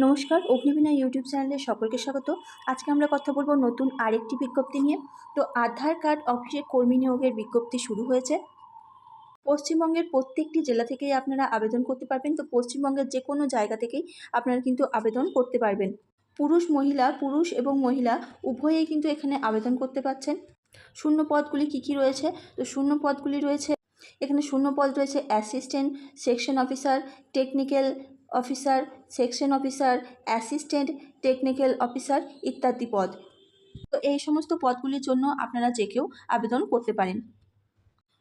নমস্কার, অগ্নিবীণা ইউটিউব চ্যানেলে সকলকে স্বাগত। আজকে আমরা কথা বলব নতুন আরেকটি বিজ্ঞপ্তি নিয়ে। তো আধার কার্ড অফিসে কর্মী নিয়োগের বিজ্ঞপ্তি শুরু হয়েছে। পশ্চিমবঙ্গের প্রত্যেকটি জেলা থেকেই আপনারা আবেদন করতে পারবেন। তো পশ্চিমবঙ্গের যে কোনো জায়গা থেকেই আপনারা কিন্তু আবেদন করতে পারবেন। পুরুষ, মহিলা, পুরুষ এবং মহিলা উভয়েই কিন্তু এখানে আবেদন করতে পারছেন। শূন্য পদগুলি কী কী রয়েছে? তো শূন্য পদগুলি রয়েছে। এখানে শূন্য পদ রয়েছে assistant, section officer, technical officer, section officer, assistant, technical officer ইত্যাদি পদ। তো এই সমস্ত পদগুলির জন্য আপনারা যে কেউ আবেদন করতে পারেন।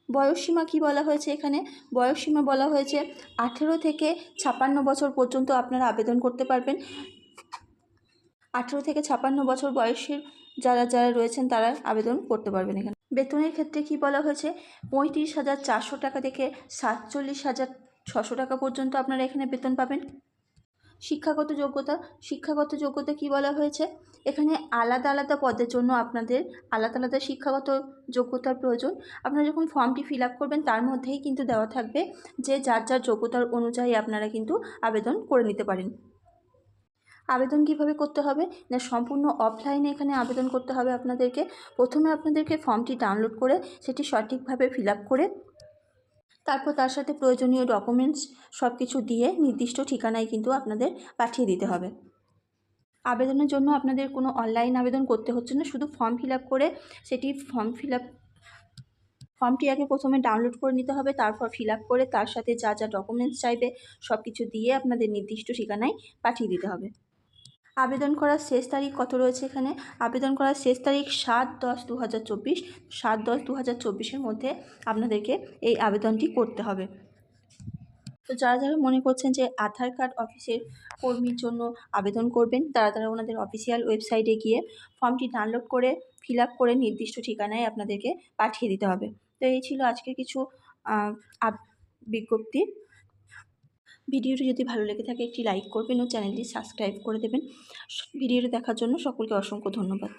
বয়সসীমা কী বলা হয়েছে এখানে? বয়সসীমা বলা হয়েছে আঠেরো থেকে ছাপান্ন বছর পর্যন্ত আপনারা আবেদন করতে পারবেন। আঠেরো থেকে ছাপান্ন বছর বয়সের যারা যারা রয়েছেন তারা আবেদন করতে পারবেন এখানে। বেতনের ক্ষেত্রে কি বলা হয়েছে? পঁয়ত্রিশ হাজার চারশো টাকা থেকে সাতচল্লিশ হাজার ছশো টাকা পর্যন্ত আপনারা এখানে বেতন পাবেন। শিক্ষাগত যোগ্যতা শিক্ষাগত যোগ্যতা কি বলা হয়েছে? এখানে আলাদা আলাদা পদের জন্য আপনাদের আলাদা আলাদা শিক্ষাগত যোগ্যতার প্রয়োজন। আপনারা যখন ফর্মটি ফিল করবেন, তার মধ্যেই কিন্তু দেওয়া থাকবে যে যার যার যোগ্যতার অনুযায়ী আপনারা কিন্তু আবেদন করে নিতে পারেন। আবেদন কীভাবে করতে হবে? না, সম্পূর্ণ অফলাইনে এখানে আবেদন করতে হবে আপনাদেরকে। প্রথমে আপনাদেরকে ফর্মটি ডাউনলোড করে সেটি সঠিকভাবে ফিল করে তারপর তার সাথে প্রয়োজনীয় ডকুমেন্টস সব কিছু দিয়ে নির্দিষ্ট ঠিকানায় কিন্তু আপনাদের পাঠিয়ে দিতে হবে। আবেদনের জন্য আপনাদের কোনো অনলাইন আবেদন করতে হচ্ছে না, শুধু ফর্ম ফিল করে সেটি ফর্ম ফিল ফর্মটি আগে প্রথমে ডাউনলোড করে নিতে হবে, তারপর ফিল করে তার সাথে যা যা ডকুমেন্টস চাইবে সব কিছু দিয়ে আপনাদের নির্দিষ্ট ঠিকানায় পাঠিয়ে দিতে হবে। আবেদন করার শেষ তারিখ কত রয়েছে এখানে? আবেদন করার শেষ তারিখ সাত দশ দু হাজার চব্বিশ। সাত দশ দু হাজার চব্বিশের মধ্যে আপনাদেরকে এই আবেদনটি করতে হবে। তো যারা যারা মনে করছেন যে আধার কার্ড অফিসের কর্মীর জন্য আবেদন করবেন, তারা তারা ওনাদের অফিসিয়াল ওয়েবসাইটে গিয়ে ফর্মটি ডাউনলোড করে ফিল করে নির্দিষ্ট ঠিকানায় আপনাদেরকে পাঠিয়ে দিতে হবে। তো এই ছিল আজকের কিছু বিজ্ঞপ্তি। ভিডিওটি যদি ভালো লেগে থাকে, একটি লাইক করবেন ও চ্যানেলটি সাবস্ক্রাইব করে দেবেন। ভিডিওটি দেখার জন্য সকলকে অসংখ্য ধন্যবাদ।